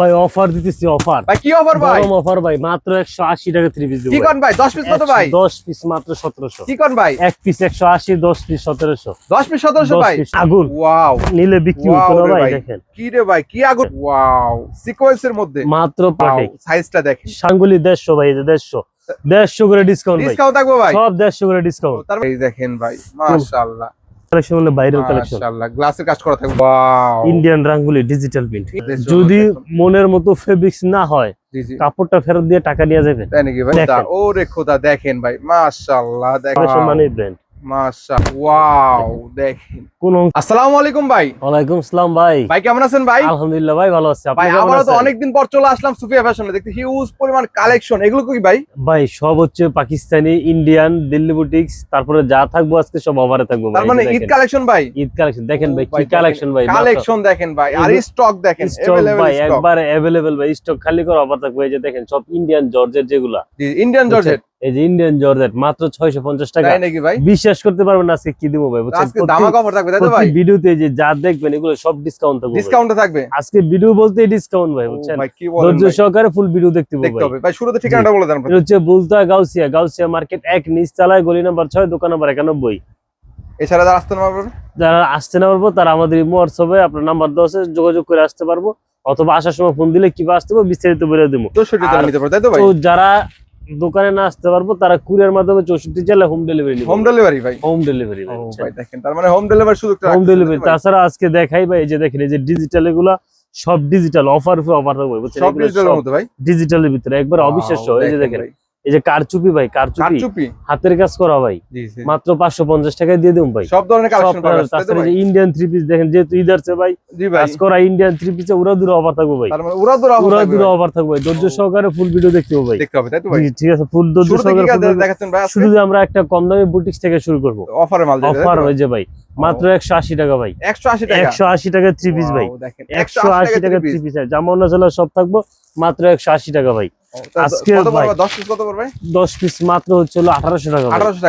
ভাই। অফার দিতেছি অফার ভাই কি অফার ভাই? গরম অফার ভাই মাত্র একশো আশি টাকা থ্রি পিস কি কোন ভাই? 10 পিস কত ভাই? দশ পিস মাত্র সতেরোশো। কি কোন ভাই? পিস একশো আশি দশ পিস সতেরোশো। 10 পিস 1700 ভাই? আগুন। ওয়াও নিলে বিক্রি ভাই। দেখেন। কি রে ভাই? কি আগুন? ওয়াও সিকোয়েন্সের মধ্যে। মাত্র পাটে সাইজটা দেখেন। সাঙ্গুলি দেড়শো ভাই এই যে দেড়শো। দেড়শো করে ডিসকাউন্ট ভাই। ডিসকাউন্ট থাকবে ভাই? সব দেড়শো করে ডিসকাউন্ট তার এই দেখেন ভাই মাশাআল্লাহ। কালেকশন মানে বাইরের কালেকশন মাশাআল্লাহ গ্লাসের কাজ করা থাকবে। Wow Indian rangoli digital print যদি মনের মতো ফেব্রিক্স না হয় কাপড়টা ফেরত দিয়ে টাকা নিয়ে যাবেন। তাই নাকি ভাই? ওরে খোদা দেখেন ভাই মাশাআল্লাহ দেখেন। মানে ব্র্যান্ড দেখেন। আসসালামু আলাইকুম ভাই। ওয়ালাইকুম আসসালাম ভাই। ভাই কেমন আছেন ভাই? আলহামদুলিল্লাহ ভাই ভালো আছি। ভাই তো অনেকদিন পর চলে আসলাম সুফিয়া ফ্যাশনে দেখতে হিউজ পরিমাণ কালেকশন এগুলো কি ভাই? ভাই সব হচ্ছে পাকিস্তানি ইন্ডিয়ান দিল্লি বুটিক্স তারপরে যা থাকব আজকে সব অফারে থাকব তার মানে ঈদ কালেকশন ভাই? ঈদ কালেকশন দেখেন ভাই কি কালেকশন ভাই কালেকশন দেখেন ভাই। আর স্টক দেখেন ভাই। একবার অ্যাভেলেবেল ভাই স্টক খালি করে অফার থাকবে। এই যে দেখেন সব ইন্ডিয়ান জর্জেট যেগুলা। ইন্ডিয়ান জর্জেট এই যে ইন্ডিয়ান জর্জেট মাত্র 650 টাকা। নাকি ভাই? বিশ্বাস করতে পারবেন না আজকে কি দিব ভাই আজকে দামা কভার থাকবে তাই তো ভাই? ভিডিওতে যে যা দেখবেন এগুলো সব ডিসকাউন্ট থাকবে। ভাই। থাকবে? আজকে ভিডিও বলতে ডিসকাউন্ট ভাই বুঝছেন? ধৈর্য সহকারে ফুল ভিডিও দেখতে হবে দেখতে ভাই। হবে। ভাই শুরুতে ঠিকানাটা বলে দেন এটা হচ্ছে বুলতা গাউসিয়া গাউসিয়া মার্কেট এক নিচতলায় গলি নাম্বার ছয় দোকান নাম্বার একানব্বই। এছাড়া যারা আসতে না পারবেন যারা আসতে না পারব তারা আমাদের হোয়াটসঅ্যাপে আপনার নাম্বার দেওয়া আছে যোগাযোগ করে আসতে পারব। অথবা আসার সময় ফোন দিলে কীভাবে আসতে পারব বিস্তারিত বলে দেবো। তো যারা দোকানে না আসতে পারব তারা কুরিয়ার মাধ্যমে চৌষট্টি জেলা হোম ডেলিভারি হোম ডেলিভারি ভাই। হোম ডেলিভারি ভাই দেখেন তার মানে হোম ডেলিভারি সুযোগটা হোম ডেলিভারি? তাছাড়া আজকে দেখাই ভাই এই যে দেখেন এই যে ডিজিটাল এগুলা সব ডিজিটাল অফার অফার থাকবে সব ডিজিটালের মধ্যে ভাই। ডিজিটালের ভিতরে। একবার অবিশ্বাস্য এই যে দেখেন। এই যে কারচুপি ভাই কারচুপি। হাতের কাজ করা ভাই। মাত্র পাঁচশো পঞ্চাশ টাকায় দিয়ে দেবো ভাই। সব ধরনের তাছাড়া যে ইন্ডিয়ান থ্রি পিস দেখেন যেহেতু আসছে ভাই কাজ করা ইন্ডিয়ান থ্রি পিসে উড়া দূরে অফার থাকবে ভাই। মানে উড়া দূরে অফার থাকবে ভাই। ধৈর্য সহকারে ফুল ভিডিও দেখতে হবে ভাই। ঠিক আছে ফুল ধৈর্য সহকারে শুরু আমরা একটা কম দামি বুটিক্স থেকে শুরু করব। অফারে মাল অফার হয়ে যে ভাই মাত্র একশো আশি টাকা ভাই। 180 টাকা? একশো আশি টাকা থ্রি পিস ভাই। একশো আশি টাকা থ্রি পিস জামা সব থাকব মাত্র একশো আশি টাকা ভাই। আজকে 10 পিস কত পড়বে? দশ পিস মাত্র হচ্ছে হলো আঠারোশো টাকা 1800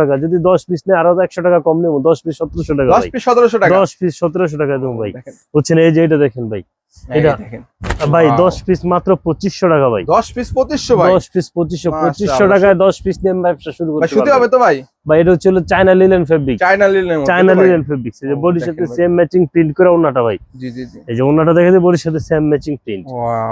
টাকা তাই যদি দশ পিস নেই আরও একশো টাকা কম নেব। দশ পিস সতেরোশো টাকা 10 পিস 1700 টাকা। দশ পিস সতেরোশো টাকা দেবো ভাই। বুঝছেন? এই যে এটা দেখেন ভাই। এটা- ভাই পিস মাত্র পঁচিশশো টাকা ভাই। 10 পিস 2500 ভাই? পিস পঁচিশশো মাশাআল্লাহ। পঁচিশশো টাকায় দশ পিস নিয়ে ব্যবসা শুরু করতে শুতে হবে তো ভাই? ভাই এটা হচ্ছে চায়না লিলেন ফেব্রিক চায়না লিলের চায়না লিলেন ফেব্রিক এই যে বডির সাথে সেম ম্যাচিং প্রিন্ট করে ওনাটা ভাই। জি জি জি। এই যে ওনাটা দেখে দিয়ে বডির সাথে সেম ম্যাচিং প্রিন্ট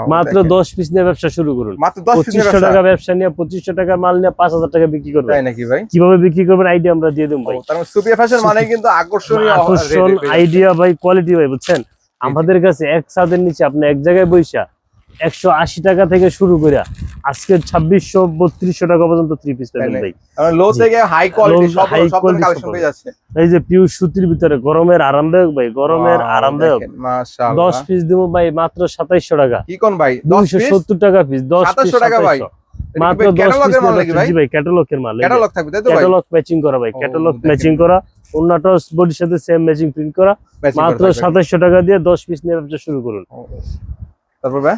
মাত্র দেখেন। দশ পিস নিয়ে ব্যবসা শুরু করুন। মাত্র 10 পিস টাকা ব্যবসা নিয়ে পঁচিশশো টাকা মাল নিয়ে পাঁচ হাজার টাকা বিক্রি করবে তাই নাকি ভাই? কীভাবে বিক্রি করবেন আইডিয়া আমরা দিয়ে দেবো ভাই। তার মানে সুপিয়া ফ্যাশন মানে কিন্তু আকর্ষণীয় আকর্ষণ আইডিয়া ভাই কোয়ালিটি ভাই বুঝছেন? আমাদের কাছে এক ছাদের নিচে আপনি এক জায়গায় বইসা একশো আশি টাকা থেকে শুরু করে আজকে ছাব্বিশশো বত্রিশশো টাকা পর্যন্ত থ্রি পিস ভাই। লো থেকে হাই কোয়ালিটি সব যাচ্ছে। এই যে পিউর সুতির ভিতরে গরমের আরামদায়ক ভাই গরমের আরামদায়ক। মাশাআল্লাহ। দশ পিস দেবো ভাই মাত্র সাতাইশশো টাকা। কি কোন ভাই? 10 দুইশো সত্তর টাকা পিস দশ পিস 2700 টাকা ভাই। মাত্র পিস ভাই? ক্যাটালগের মাল। ক্যাটালগ থাকবে তাই তো ভাই? ক্যাটালগ ম্যাচিং করা ভাই ক্যাটালগ ম্যাচিং করা। অন্যটা বডির সাথে সেম ম্যাচিং প্রিন্ট করা। মাত্র সাতাশশো টাকা দিয়ে দশ পিস নিয়ে ব্যবসা শুরু করুন। তারপর ভাই?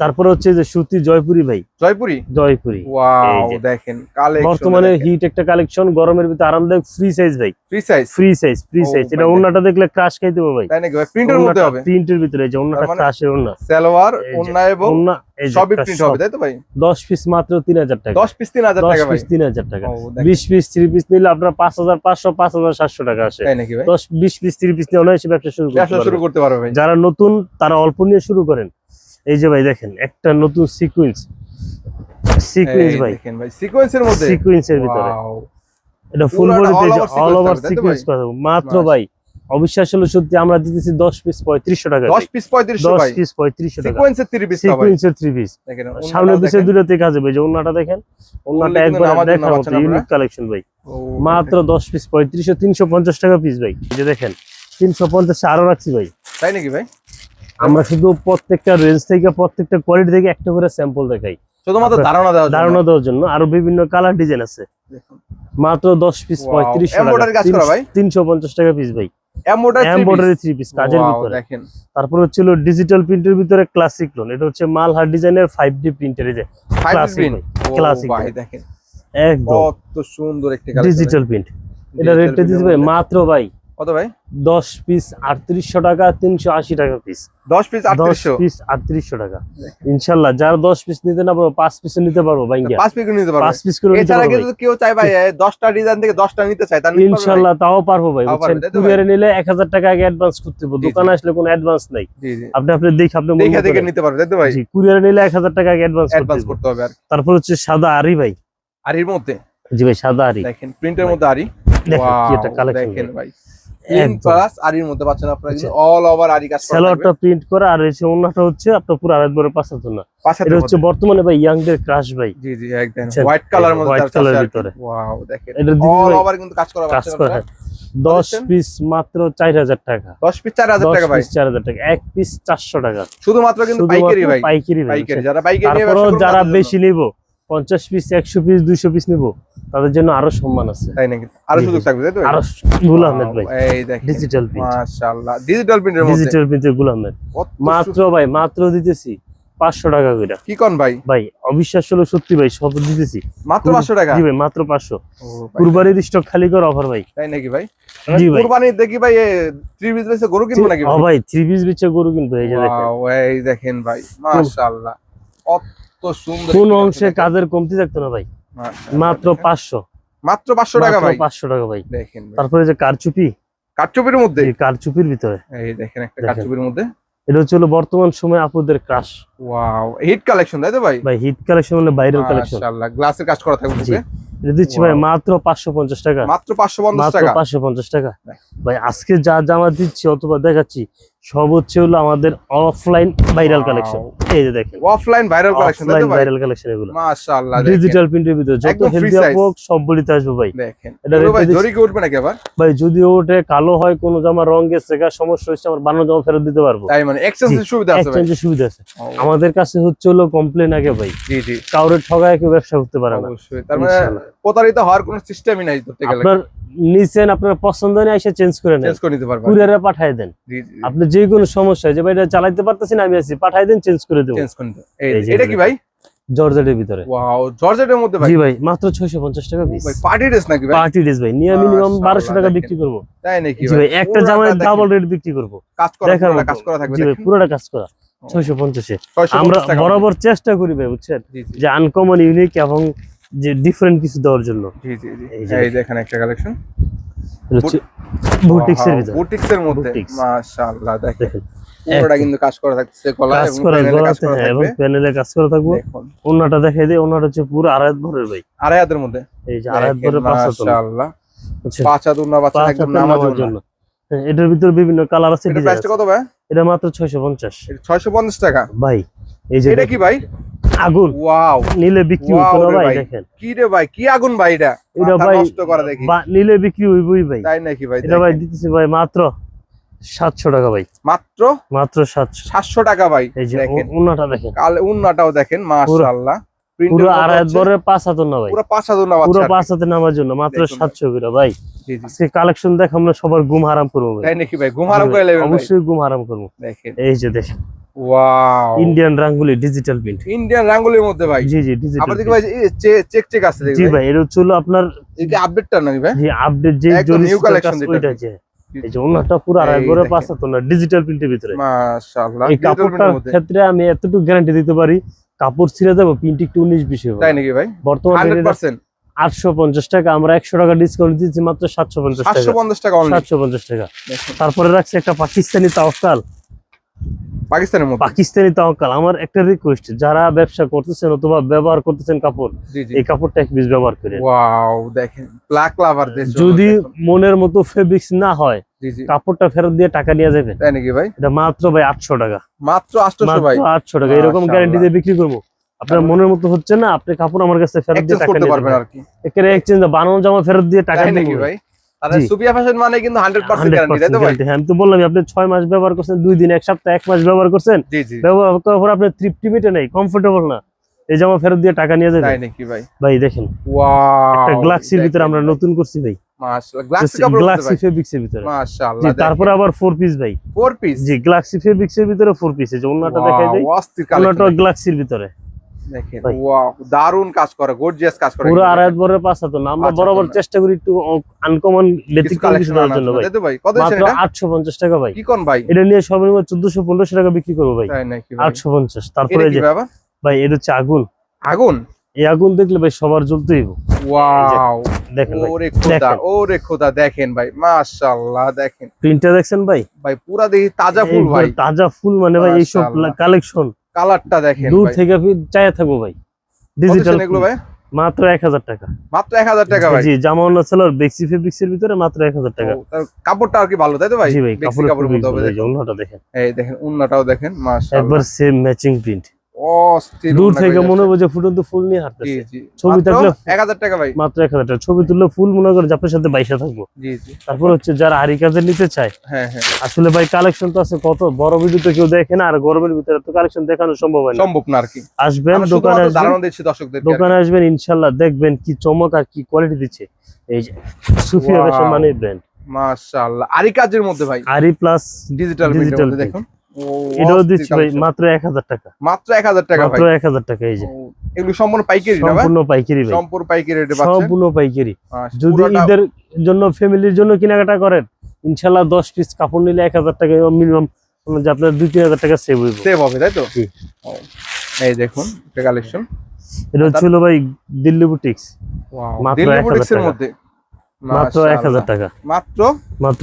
তারপরে হচ্ছে যে সুতি জয়পুরি ভাই। জয়পুরি? জয়পুরি। ওয়াও দেখেন কালেকশন বর্তমানে হিট একটা কালেকশন গরমের ভিতরে আরামদায়ক ফ্রি সাইজ ভাই। Free size free size free size এটা দেখলে ক্রাশ খাইতে হবে ভাই। তাই নাকি ভাই? প্রিন্টের মধ্যে হবে? প্রিন্টের ভিতরে যে মানে ক্রাশের অন্য সালোয়ার ওন্না এবং অন্য সবই প্রিন্ট হবে তাই তো ভাই? দশ পিস মাত্র তিন হাজার টাকা। 10 পিস 3000 দশ টাকা ভাই। পিস তিন হাজার টাকা। ও, দেখেন। বিশ পিস থ্রি পিস নিলে আপনার পাঁচ হাজার পাঁচশো পাঁচ হাজার সাতশো টাকা আসে। তাই নাকি ভাই? দশ বিশ পিস থ্রি পিস নিয়ে অনায়াসে ব্যবসা শুরু করতে ব্যবসা শুরু করতে পারবে ভাই। যারা নতুন তারা অল্প নিয়ে শুরু করেন। এই যে ভাই দেখেন একটা নতুন সিকুয়েন্স সিকুয়েন্স ভাই। দেখেন ভাই সিকোয়েন্সের মধ্যে? সিকুয়েন্সের ভিতরে। এটা ফুল পুরো বডি পেজ অল ওভার সিকুয়েন্স? করা মাত্র ভাই অবিশ্বাস হলো সত্যি আমরা দিতেছি 10 পিস 3500 টাকা। 10 পিস 3500 10 পিস 3500 টাকা। সিকোয়েন্সের 30 পিস সিকুয়েন্সের 3 পিস দেখেন সামনে পিছে। দুটোতে কাজ হবে যে ওন্নাটা দেখেন ওন্নাটা একবার দেখার নামাজ মতো ইউনিক কালেকশন ভাই। মাত্র 10 পিস 3500 350 টাকা পিস ভাই। এই যে দেখেন 350 আরও রাখছি ভাই। তাই নাকি ভাই? আমরা শুধু প্রত্যেকটা রেঞ্জ থেকে প্রত্যেকটা কোয়ালিটি থেকে একটা করে স্যাম্পল দেখাই। শুধুমাত্র ধারণা দেওয়ার জন্য? ধারণা দেওয়ার জন্য। আরও বিভিন্ন কালার ডিজাইন আছে। মাত্র 10 পিস Wow, 3500 টাকা। 350 টাকা পিস ভাই। এমব্রয়ডারি থ্রি পিস কাজের ভিতরে। তারপর হচ্ছিল ডিজিটাল প্রিন্টের ভিতরে ক্লাসিক লোন এটা হচ্ছে মালহার ডিজাইনের ফাইভ ডি প্রিন্টের এই যে 5 Classic ভাই, classic ভাই। ভাই। দেখেন। একদম। কত সুন্দর একটি ডিজিটাল প্রিন্ট এটা রেটটা ভাই মাত্র ভাই। কত ভাই? দশ পিস আটত্রিশশো টাকা তিনশো আশি টাকা পিস 10 পিস দশ 3800 পিস আটত্রিশশো টাকা। ইনশাল্লাহ যারা দশ পিস নিতে না পারব পাঁচ পিস নিতে পারব ভাইয়া পাঁচ পিস নিতে পারবে পাঁচ পিস করে এছাড়া কিন্তু কেউ চাই ভাই 10টা ডিজাইন থেকে 10টা নিতে নিতে ইনশাল্লাহ তাও পারব ভাই? কুরিয়ারে নিলে এক হাজার টাকা আগে অ্যাডভান্স করতে হবে দোকানে আসলে কোনো অ্যাডভান্স নাই। আপনি আপনি দেখে আপনি দেখে দেখে নিতে পারবে তাই তো ভাই? জি কুরিয়ারে নিলে এক হাজার টাকা আগে অ্যাডভান্স করতে অ্যাডভান্স হবে। করতে হবে আর তারপর হচ্ছে সাদা আরি ভাই। আর এর মধ্যে? জি ভাই সাদা আরি। দেখেন প্রিন্টের মধ্যে আরি। দেখেন কি একটা কালেকশন দেখেন ভাই। প্রিন্ট প্লাস আরির মধ্যে পাচ্ছেন আপনারা আচ্ছা। অল ওভার আরি কাজ করা স্যালোয়ারটা প্রিন্ট করা আর হচ্ছে আপনার পুরো আড়াই বড় পাঁচ হাজার না। এটা হচ্ছে বর্তমানে ভাই ক্রাশ ভাই। জি জি একদম। হোয়াইট কালার মধ্যে white তার ভিতরে। ওয়াও দেখেন। এটা অল ওভার কিন্তু কাজ করা পাচ্ছেন আপনারা? পিস মাত্র চার হাজার টাকা। 10 পিস 4000 দশ টাকা ভাই। টাকা। এক পিস চারশো টাকা। শুধুমাত্র কিন্তু পাইকারি ভাই। পাইকারি যারা পাইকারি নিয়ে যারা বেশি নিব পঞ্চাশ পিস একশো পিস দুইশো পিস নিবো। তাদের জন্য আরও সম্মান আছে। তাই নাকি? আরও সুযোগ থাকবে তাই তো? আরও গুল আহমেদ ভাই। ডিজিটাল প্রিন্ট মাশাআল্লাহ। ডিজিটাল প্রিন্টের মধ্যে। ডিজিটাল প্রিন্টে গুল আহমেদ। মাত্র ভাই মাত্র দিতেছি পাঁচশো টাকা করে কি কোন ভাই? ভাই অবিশ্বাস হলো সত্যি ভাই সব দিতেছি। মাত্র 500 টাকা? জি ভাই মাত্র পাঁচশো। ভাই, কুরবানির স্টক খালি করে অফার ভাই। তাই নাকি ভাই? জি ভাই। কুরবানি দেখি ভাই থ্রি পিস বেসে গরু কিনবো নাকি ও ভাই? থ্রি পিস বিচ্ছে গরু কিন্তু এই যে দেখেন। এই দেখেন ভাই মাশাআল্লাহ। সুন্দর কোন অংশে কাজের কমতি থাকতো না ভাই? মাত্র পাঁচশো মাত্র 500 টাকা ভাই। পাঁচশো টাকা ভাই। দেখেন তারপরে যে কারচুপি? কাঠচুপির মধ্যে? কারচুপির ভিতরে। এই দেখেন একটা দেখেন। কাঠচুপির মধ্যে। এটা হচ্ছে বর্তমান সময় আপুদের ক্রাশ ওয়াও হিট কালেকশন তাই তো ভাই? ভাই হিট কালেকশন মানে ভাইরাল কালেকশন মাশাআল্লাহ গ্লাসের কাজ করা থাকবে। এটা দিচ্ছি ভাই মাত্র পাঁচশো পঞ্চাশ টাকা। মাত্র 550 টাকা। পাঁচশো পঞ্চাশ টাকা। ভাই আজকে যা জামা দিচ্ছি অথবা দেখাচ্ছি সব হচ্ছে হলো আমাদের অফলাইন ভাইরাল কালেকশন এই যে দেখেন। Offline viral collection offline viral collection এগুলো। মাশাআল্লাহ ডিজিটাল প্রিন্টের ভিতরে যত হেলদি হোক সব বলিতে আসবে ভাই। দেখেন। এটা ভাই জরি কি উঠবে নাকি আবার? ভাই যদি ওঠে কালো হয় কোনো জামা রং গেছে গা সমস্যা হচ্ছে আমার বানানো জামা ফেরত দিতে পারব। তাই মানে এক্সচেঞ্জের সুবিধা আছে ভাই। এক্সচেঞ্জের সুবিধা আছে। আমাদের কাছে হচ্ছে হলো কমপ্লেন আগে ভাই। জি জি। কাউরে ঠগায় কেউ ব্যবসা করতে পারে না। অবশ্যই। তার মানে। প্রতারিত হওয়ার কোনো সিস্টেমই নাই ধরতে গেলে। আপনার নিছেন আপনার পছন্দ নেই এসে চেঞ্জ করে নেন। চেঞ্জ করে নিতে পারবেন। কুরিয়ারে পাঠায় দেন। আপনি যে কোনো সমস্যা যে ভাই এটা চালাইতে পারতেছি না আমি আছি পাঠাই দেন চেঞ্জ করে দেবো। চেঞ্জ করে যে এটা কি ভাই? জর্জেটের ভিতরে। ওয়াও জর্জেটের মধ্যে ভাই? জি ভাই মাত্র ছয়শো পঞ্চাশ টাকা পিস ভাই পার্টি ড্রেস নাকি ভাই? পার্টি ড্রেস ভাই নিয়ে মিনিমাম মাশাআল্লাহ, বারোশো টাকা বিক্রি করব। তাই নাকি জি ভাই একটা জামায় ডাবল রেট বিক্রি করব। কাজ করা কাজ করা থাকবে জি ভাই পুরোটা কাজ করা। ও। ছয়শো পঞ্চাশে। আমরা বরাবর চেষ্টা করি ভাই বুঝছেন? যে আনকমন ইউনিক এবং যে ডিফারেন্ট কিছু দেওয়ার জন্য। জি জি জি। এই দেখেন একটা কালেকশন হচ্ছে বুটিক্স এর ভিতরে। বুটিক্স এর মধ্যে মাশাআল্লাহ দেখেন। দেখেন। পুরোটা কিন্তু কাজ করা থাকছে গলা এবং প্যানেলে কাজ করা হ্যাঁ, এবং প্যানেলে কাজ করা থাকব। দেখুন। ওনাটা দেখাই দিই ওনাটা হচ্ছে পুরো আড়াই ভরের ভাই। আড়াই হাতের মধ্যে। এই যে আড়াই দেখেন, ভরের পাঁচ হাত মাশাআল্লাহ। পাঁচ হাত উন্না বাচ্চা একদম হাতের জন্য। হ্যাঁ, এটার ভিতরে বিভিন্ন কালার আছে ডিজাইন কত ভাই? এটা মাত্র ছয়শো পঞ্চাশ। ছয়শো পঞ্চাশ টাকা। ভাই এই যে এটা কি ভাই? আগুন। ওয়াও। নিলে বিক্রি হতো না ভাই। দেখেন। কি রে ভাই? কি আগুন ভাই এটা? এটা ভাই নষ্ট করা দেখি। নিলে বিক্রি হইবই ভাই। তাই নাকি ভাই? এটা ভাই। দিতেছি ভাই মাত্র সাতশো টাকা ভাই। মাত্র? মাত্র সাতশো। সাতশো টাকা ভাই এই যে দেখেন। কাল উন্নাটাও দেখেন মাশাআল্লাহ। পুরো মধ্যে আড়াই হচ্ছে পাঁচ হাত না ভাই? পুরো পাঁচ হাত উন্না পুরো পাঁচ হাতে নামার জন্য মাত্র। সাতশো করে ভাই। আজকে কালেকশন দেখ আমরা সবার হারাম করব তাই নাকি ভাই? ঘুম আরাম করে নেবেন অবশ্যই ঘুম হারাম করব। দেখেন। এই যে দেখেন। Wow Indian rangoli digital print Indian রাঙ্গুলির মধ্যে ভাই। জি জি ডিজিটাল আবার দেখি ভাই চেক চেক আছে জি ভাই? ভাই এটা হচ্ছে আপনার এটা আপডেটটা নাকি ভাই? যে আপডেট যে একদম জরি new সুতার collection কাজ যেটা। ওইটা যে। এই যে ওনাটা পুরো আড়াই এই পাঁচ না ডিজিটাল প্রিন্টের ভিতরে। মাশাআল্লাহ। এই কাপড়টার। ক্ষেত্রে আমি এতটুকু গ্যারান্টি দিতে পারি কাপড় ছিঁড়ে দেবো প্রিন্ট একটু উনিশ বিশ হবে তাই নাকি ভাই? বর্তমানে আটশো পঞ্চাশ টাকা আমরা একশো টাকা ডিসকাউন্ট দিচ্ছি মাত্র সাতশো পঞ্চাশ টাকা। সাতশো পঞ্চাশ টাকা তারপরে রাখছি একটা পাকিস্তানি তাওকাল। পাকিস্তানের মধ্যে? পাকিস্তানি তাওকাল। আমার একটা রিকোয়েস্ট যারা ব্যবসা করতেছেন অথবা ব্যবহার করতেছেন কাপড় এই কাপড়টা এক পিস ব্যবহার করেন। ওয়াও দেখেন ব্ল্যাক লাভার যদি মনের মতো ফেব্রিক্স না হয় কাপড়টা ফেরত দিয়ে টাকা নিয়ে যাবেন। তাই নাকি ভাই? এটা মাত্র ভাই আটশো টাকা। মাত্র আটশোশো ভাই? আটশো টাকা। এরকম গ্যারান্টি দিয়ে বিক্রি করব। আপনার মনের মতো হচ্ছে না আপনি কাপড় আমার কাছে ফেরত দিয়ে টাকা নিয়ে পারবেন আর কি। এখানে এক্সচেঞ্জ বানানো জামা ফেরত দিয়ে টাকা নিয়ে ভাই? মানে কিন্তু হান্ড্রেড পার্সেন্ট গ্যারান্টি তাই তো ভাই? হ্যাঁ আমি তো বললাম আপনি ছয় মাস ব্যবহার করছেন দুই দিন এক সপ্তাহ এক মাস ব্যবহার করছেন। ব্যবহার করার পর আপনার তৃপ্তি মিটে নেই কমফোর্টেবল না। এই জামা ফেরত দিয়ে টাকা নিয়ে যাবেন। তাই নাকি ভাই? ভাই দেখেন। ওয়াও একটা গ্লাক্সির ভিতরে আমরা নতুন করছি ভাই। গ্লাক্সি ভিতরে। মাশাআল্লাহ তারপরে আবার ফোর পিস ভাই। ফোর পিস জি গ্লাক্সি ফেব্রিক্স ভিতরে ফোর পিস যে অন্যটা দেখাই দেই অস্থির গ্লাক্সির ভিতরে। দেখেন ওয়াও দারুণ কাজ করে গর্জিয়াস কাজ করে। পুরো আড়াই বরের পাঁচ হাত না আমরা বরাবর চেষ্টা করি একটু আনকমন কিছু ব্যতিক্রম কিছু দেওয়ার জন্য ভাই। কত মাত্র টাকা ভাই। কি কোন ভাই? এটা নিয়ে সর্বনিম্ন চোদ্দশো টাকা বিক্রি করব ভাই। তাই নাকি ভাই? আটশো পঞ্চাশ তারপরে যে ভাই এটা হচ্ছে আগুন। আগুন? এই আগুন দেখলে ভাই সবার জ্বলতে হইব। ওয়াও। দেখেন ওরে খোদা ওরে খোদা দেখেন ভাই মাশাআল্লাহ দেখেন। প্রিন্টটা দেখছেন ভাই? ভাই পুরা দেখি তাজা ফুল ভাই। তাজা ফুল মানে ভাই। কালেকশন কালারটা দেখেন দূর থেকে থাকব ভাই। ডিজিটাল এগুলো ভাই? মাত্র এক হাজার টাকা। মাত্র এক হাজার টাকা ভাই? জি সেলার বেক্সি ভিতরে মাত্র এক হাজার টাকা। কাপড়টা আর কি ভালো তাই তো ভাই? বেক্সি কাপড় মতো হবে দেখেন। অন্যটা দেখেন। এই দেখেন উন্নাটাও দেখেন মাশাআল্লাহ। একবার সেম ম্যাচিং প্রিন্ট অস্থির দূর থেকে মনে। হবে যে ফুটন্ত ফুল নিয়ে হাঁটতেছে। ছবি থাকলে- এক হাজার টাকা ভাই। মাত্র এক হাজার টাকা। ছবি তুললে ফুল মনে করে আপনার সাথে বাইশা থাকব। জি জি। তারপর হচ্ছে যারা হারি কাজে নিতে চায় হ্যাঁ হ্যাঁ। আসলে ভাই কালেকশন তো আছে কত? বড় ভিডিওতে কেউ দেখে না আর গরমের ভিতরে তো কালেকশন দেখানো সম্ভব হয় না। সম্ভব না আর কি। আসবেন দোকানে আসবেন। দিচ্ছি দর্শকদের দোকানে আসবেন ইনশাল্লাহ দেখবেন কি চমক আর কি কোয়ালিটি দিচ্ছে। এই যে সুফিয়া মানে ব্র্যান্ড মাশাআল্লাহ। আরি কাজের মধ্যে ভাই। আরি প্লাস ডিজিটাল Digital দেখুন। এটাও দিচ্ছি ভাই মাত্র এক হাজার টাকা। মাত্র এক হাজার টাকা মাত্র এক হাজার টাকা এই যে। এগুলো সম্পূর্ণ পাইকারি না সম্পূর্ণ পাইকারি ভাই। সম্পূর্ণ পাইকারি রেটে পাচ্ছেন? সম্পূর্ণ পাইকারি। যদি ঈদের জন্য ফ্যামিলির জন্য কেনাকাটা করেন ইনশাল্লাহ দশ পিস কাপড় নিলে এক হাজার টাকা মিনিমাম যে আপনার দুই তিন হাজার টাকা সেভ হইব। সেভ হবে তাই তো। এই দেখুন একটা কালেকশন এটা হচ্ছিল ভাই দিল্লি বুটিক্স মাত্র দিল্লি 1000 বুটিক্সের টাকা। মধ্যে? মাত্র। টাকা। মাত্র? মাত্র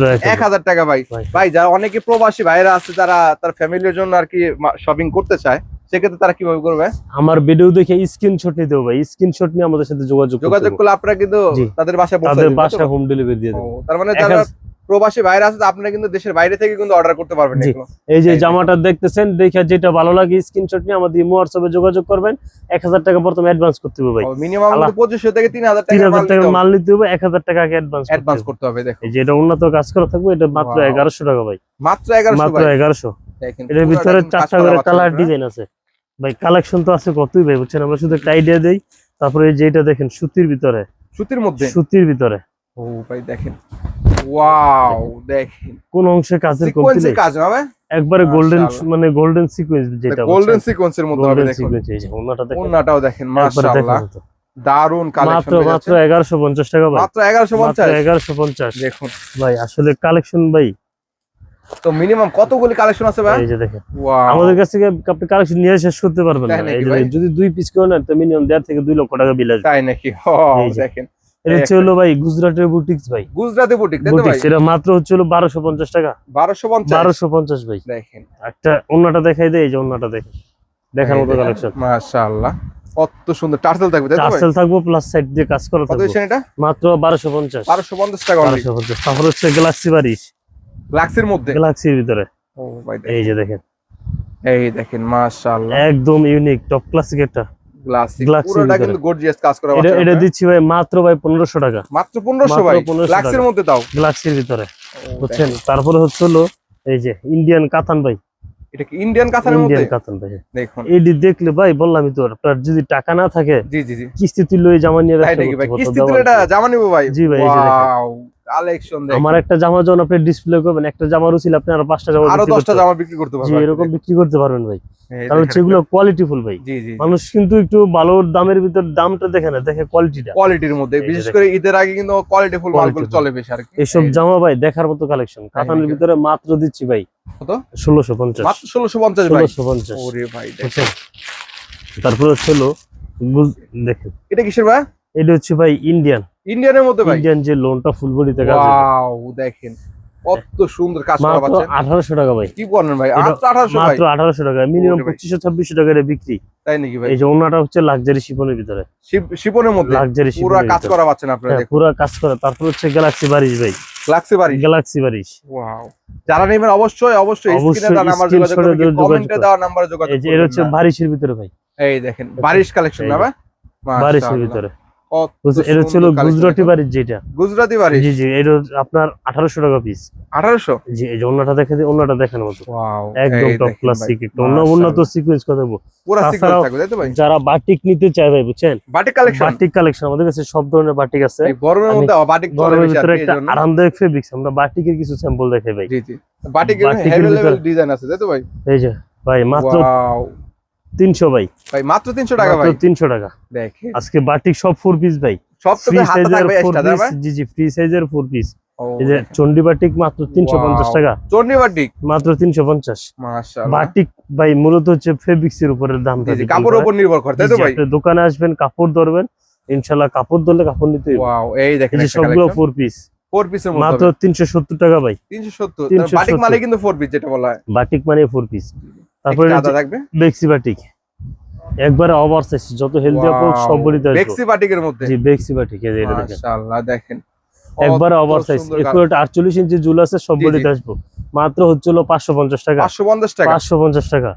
টাকা ভাই। ভাই। যারা অনেকে প্রবাসী ভাইরা আছে যারা তার ফ্যামিলির জন্য আর কি শপিং করতে চায় সেক্ষেত্রে তারা কীভাবে করবে? আমার ভিডিও দেখে স্ক্রিনশট নিতে হবে। স্ক্রিনশট নিয়ে আমাদের সাথে যোগাযোগ যোগাযোগ করলে আপনারা কিন্তু তাদের বাসায় তাদের? বাসায় হোম ডেলিভারি দিয়ে দেবো তার মানে তারা যারা প্রবাসী ভাইরা আছে আপনারা কিন্তু দেশের বাইরে থেকে কিন্তু অর্ডার করতে পারবেন। এই যে জামাটা দেখতেছেন দেখে যেটা ভালো লাগে স্ক্রিনশট নিয়ে আমাদের ইমো হোয়াটসঅ্যাপে যোগাযোগ করবেন। এক হাজার টাকা প্রথমে অ্যাডভান্স করতে হবে ভাই। মিনিমাম আল্লাহ। পঁচিশশো থেকে তিন হাজার তিন টাকা হাজার টাকা মাল নিতে হবে এক হাজার টাকা আগে অ্যাডভান্স অ্যাডভান্স করতে হবে দেখো। এই যে এটা উন্নত কাজ করা থাকবে এটা মাত্র Wow. এগারোশো টাকা ভাই। মাত্র এগারোশো মাত্র এগারোশো। দেখেন এটার ভিতরে চারটা করে কালার ডিজাইন আছে। ভাই কালেকশন তো আছে কতই ভাই বুঝছেন? আমরা শুধু একটা আইডিয়া দেই। তারপরে এই যে এটা দেখেন সুতির ভিতরে। সুতির মধ্যে? সুতির ভিতরে। ও ভাই দেখেন। ওয়াও দেখেন। কোন অংশে কাজের সিকোয়েন্সের কাজ ভাই একবারে গোল্ডেন মানে গোল্ডেন সিকোয়েন্স যেটা গোল্ডেন সিকোয়েন্সের মধ্যে হবে দেখুন। ওনাটা দেখেন। ওন্নাটাও দেখেন মাশাআল্লাহ। দারুণ কালেকশন মাত্র এগারোশো পঞ্চাশ টাকা ভাই। মাত্র এগারোশো মাত্র পঞ্চাশ এগারোশো পঞ্চাশ। দেখুন। ভাই আসলে কালেকশন ভাই। তো মিনিমাম কতগুলি কালেকশন আছে ভাই? এই যে দেখেন। ওয়াও আমাদের কাছ থেকে আপনি কালেকশন নিয়ে শেষ করতে পারবেন না এই যে ভাই? যদি দুই পিস করে নেন তো মিনিমাম দেড় থেকে দুই লক্ষ টাকা বিল আসবে। তাই নাকি? দেখেন। এটা হচ্ছে হলো ভাই গুজরাটের বুটিক্স ভাই। গুজরাটি বুটিক তাই ভাই? এটা মাত্র হচ্ছে হলো টাকা। বারোশো পঞ্চাশ? বারোশো পঞ্চাশ ভাই। দেখেন। একটা অন্যটা দেখাই এই যে অন্যটা দেখেন। দেখার মতো কালেকশন মাশাআল্লাহ। কত সুন্দর টার্সেল থাকবে টার্সেল প্লাস সাইড দিয়ে কাজ করা থাকবে। এটা? মাত্র টাকা তারপর হচ্ছে গ্যালাক্সি বারিশ। লাক্সের মধ্যে? গ্যালাক্সির ভিতরে। ও ভাই এই যে দেখেন। এই দেখেন মাশাআল্লাহ। একদম ইউনিক টপ ক্লাসিক একটা এটা দিচ্ছি ভাই মাত্র ভাই পনেরোশো টাকা। মাত্র পনেরোশো ভাই? 1500 মধ্যে দাও। গ্যালাক্সির ভিতরে বুঝছেন? তারপরে হচ্ছে হলো এই যে ইন্ডিয়ান কাতান ভাই। এটা কি ইন্ডিয়ান মধ্যে? ইন্ডিয়ান কাতান ভাই দেখুন। এডি দেখলে ভাই বললামই তো আপনার যদি টাকা না থাকে জি জি জি। কিস্তি তুললে জামা নিয়ে কিস্তি এটা জামা নিবো ভাই? জি ভাই, এই যে দেখেন। ওয়াও। কালেকশন দেখেন। আমার একটা জামা যখন আপনি ডিসপ্লে করবেন একটা জামার উচিত আপনি আরও পাঁচটা জামা আরও বিক্রি দশটা করতে জামা বিক্রি করতে পারবেন। জি এরকম বিক্রি করতে পারবেন ভাই। কারণ সেগুলো কোয়ালিটি ফুল ভাই। মানুষ কিন্তু একটু ভালো দামের ভিতর দামটা দেখে না দেখে কোয়ালিটিটা কোয়ালিটির মধ্যে। বিশেষ করে ঈদের আগে কিন্তু কোয়ালিটি ফুল মালগুলো চলে বেশি আর কি। এইসব জামা ভাই দেখার মতো কালেকশন কাতানের ভিতরে মাত্র দিচ্ছি ভাই। কত? ষোলোশো পঞ্চাশ। মাত্র ষোলোশো পঞ্চাশ ভাই? ষোলোশো পঞ্চাশ। ওরে ভাই দেখেন। তারপরে হলো দেখেন। এটা কিসের ভাই? এটা হচ্ছে ভাই ইন্ডিয়ান ইন্ডিয়ানের মধ্যে ভাই। ইন্ডিয়ান যে লোনটা ফুল বডিতে কাজ ওয়াও দেখেন কত সুন্দর কাজ করা পাচ্ছেন আঠারোশো টাকা ভাই। কি বলেন ভাই? এটা মাত্র আঠারোশো ভাই। মাত্র আঠারোশো টাকা। মিনিমাম ওরে ভাই। পঁচিশশো ছাব্বিশশো বিক্রি। তাই নাকি ভাই? এই যে ওনাটা হচ্ছে লাক্সারি শিপনের ভিতরে। শিপনের মধ্যে? লাক্সারি পুরো কাজ করা পাচ্ছেন আপনারা হ্যাঁ, দেখুন। পুরা কাজ করা। তারপর হচ্ছে গ্যালাক্সি বারিশ ভাই। গ্যালাক্সি বাড়ি গ্যালাক্সি বারিশ। ওয়াও যারা নেবেন অবশ্যই অবশ্যই স্ক্রিনে দেওয়া নাম্বার যোগাযোগ করবেন কমেন্টে করবেন। দেওয়া নাম্বারে যোগাযোগ এই যে এটা হচ্ছে করবেন বারিশের ভিতরে ভাই। এই দেখেন বারিশ কালেকশন না ভাই? বারিশের ভিতরে? এটা গুজরাটি দেখুন। যেটা। গুজরাটি বারিশ জি জি এটা আপনার আঠারোশো টাকা পিস আঠারোশো? জি এই যে অন্যটা দেখে দিই অন্যটা মতো। একদম টপ ক্লাস সিক্রেট অন্য উন্নত সিকুয়েন্স কথা বলব পুরো সিকোয়েন্স থাকবে তাই তো ভাই? যারা বাটিক নিতে চায় ভাই বুঝছেন? বাটিক কালেকশন বাটিক কালেকশন আমাদের কাছে সব ধরনের বাটিক আছে। এই গরমের মধ্যে বাটিক চলে বেশি আর একটা আরামদায়ক ফেব্রিক্স আমরা বাটিকের কিছু স্যাম্পল দেখাই ভাই। জি জি। বাটিকের বাটিকের হেভি লেভেল ডিজাইন আছে তাই তো ভাই? এই যে ভাই মাত্র তিনশো ভাই। ভাই মাত্র তিনশো টাকা ভাই। তিনশো টাকা। আজকে বাটিক সব ফোর পিস ভাই। সব ফ্রি সাইজের ফোর পিস জি জি ফ্রি সাইজের ফোর পিস এই যে চন্ডি বাটিক মাত্র তিনশো পঞ্চাশ টাকা। চন্ডী বাটিক? মাত্র তিনশো পঞ্চাশ। বাটিক ভাই মূলত হচ্ছে ফেব্রিক্স এর উপরের দাম কাপড়ের উপর নির্ভর করে তাই তো ভাই? দোকানে আসবেন কাপড় ধরবেন ইনশাল্লাহ কাপড় ধরলে কাপড় নিতে হইবে। ওয়াও এই দেখেন সবগুলো ফোর পিস ফোর পিসের মাত্র মধ্যে তিনশো সত্তর টাকা ভাই। 370 370 বাটিক মানে কিন্তু ফোর পিস যেটা বলা হয়। বাটিক মানে ফোর পিস তারপরে আদা থাকবে? বেক্সি বাটিক। একবারে ওভার সাইজ যত হেলদি আপু সব বলিতে আসব। বেক্সি বাটিকের মধ্যে? জি বেক্সি বাটিক এই দেখেন। মাশাআল্লাহ দেখেন। একবারে ওভার সাইজ একুরেট আটচল্লিশ ইঞ্চি জুল আছে সব। আসব। মাত্র হচ্ছিল পাঁচশো পঞ্চাশ টাকা। 550 টাকা? পাঁচশো পঞ্চাশ টাকা।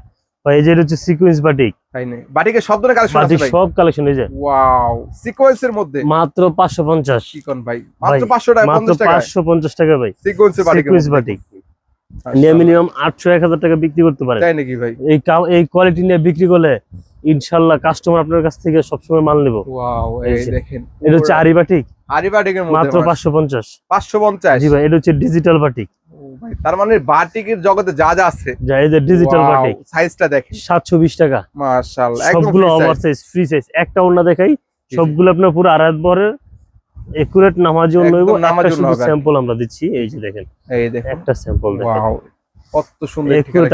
বা এই যে হচ্ছে সিকুয়েন্স বাটিক। তাই নেই বাটিকের সব ধরনের কালেকশন আছে ভাই? সব কালেকশন এই যে। ওয়াও সিকোয়েন্সের মধ্যে? মাত্র পাঁচশো পঞ্চাশ। ভাই। মাত্র 500 টাকা মাত্র 50 টাকা পাঁচশো পঞ্চাশ টাকা ভাই। সিকোয়েন্সের বাটিকের সিকুয়েন্স। বাটিক। নিয়ে মিনিমাম আটশো এক হাজার টাকা বিক্রি করতে পারেন। তাই নাকি ভাই? এই এই কোয়ালিটি নিয়ে বিক্রি করলে ইনশাল্লাহ কাস্টমার আপনার কাছ থেকে সবসময় মাল নেব। ওয়াও এই এই দেখেন এটা হচ্ছে আরি বাটিক আরি বাটিকের মধ্যে মাত্র পাঁচশো পঞ্চাশ। 550 জি ভাই এটা হচ্ছে ডিজিটাল বাটিক তার মানে বাটিকের জগতে যা যা আছে। যা এই যে ডিজিটাল বাটিক সাইজটা দেখেন। সাতশো বিশ টাকা। মাশাআল্লাহ সবগুলো ওভার। সাইজ ফ্রি সাইজ একটা অন্য দেখাই সবগুলো আপনার পুরো আড়াই বরের একুরেট নামার জন্য নামার একটা জন্য শুধু স্যাম্পল আমরা দিচ্ছি এই যে দেখেন। এই দেখেন। একটা স্যাম্পল ওয়াও কত সুন্দর একুরেট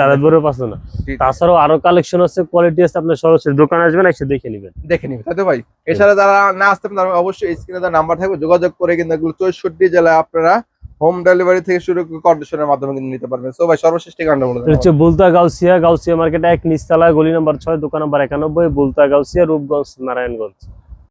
না। তাছাড়াও আরও কালেকশন আছে কোয়ালিটি আছে আপনার সরাসরি দোকানে আসবেন এসে দেখে নেবেন। দেখে নিবে তাই তো ভাই? এছাড়া যারা না আসতে পারেন অবশ্যই স্ক্রিনে তার নাম্বার থাকবে। যোগাযোগ করে কিন্তু এগুলো চৌষট্টি জেলায় আপনারা হোম ডেলিভারি থেকে শুরু করে কন্ডিশনের মাধ্যমে কিন্তু নিতে পারবেন। তো ভাই সর্বশেষ ঠিকানা বলে দেন। হচ্ছে বুলতা গাউসিয়া গাউসিয়া মার্কেট এক নিচতলা গলি নাম্বার ছয় দোকান নাম্বার একানব্বই বুলতা গাউসিয়া রূপগঞ্জ নারায়ণগঞ্জ।